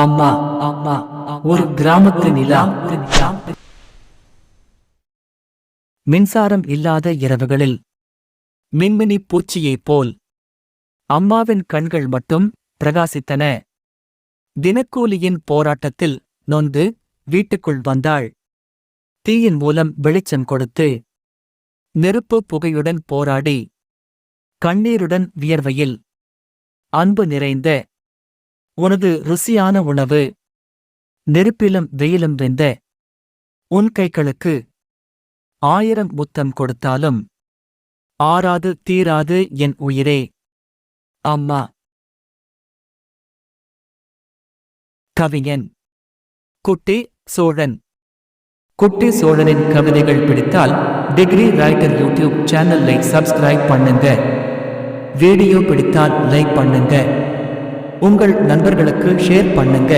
அம்மா அம்மா ஒரு கிராமத்து நிலா. மின்சாரம் இல்லாத இரவுகளில் மின்மினி பூச்சியைப் போல் அம்மாவின் கண்கள் மட்டும் பிரகாசித்தன. தினக்கூலியின் போராட்டத்தில் நொந்து வீட்டுக்குள் வந்தாள். தீயின் மூலம் வெளிச்சம் கொடுத்து நெருப்பு புகையுடன் போராடி கண்ணீருடன் வியர்வையில் அன்பு நிறைந்த உனது ருசியான உணவு. நெருப்பிலும் வெயிலும் வெந்த உன் கைகளுக்கு ஆயிரம் முத்தம் கொடுத்தாலும் ஆறாது தீராது என் உயிரே. அம்மா. கவிஞன். குட்டி சோழன். குட்டி சோழனின் கவிதைகள் பிடித்தால் டிகிரி ரைட்டர் யூடியூப் சேனலை சப்ஸ்கிரைப் பண்ணுங்க. வீடியோ பிடித்தால் லைக் பண்ணுங்க. உங்கள் நண்பர்களுக்கு ஷேர் பண்ணுங்க.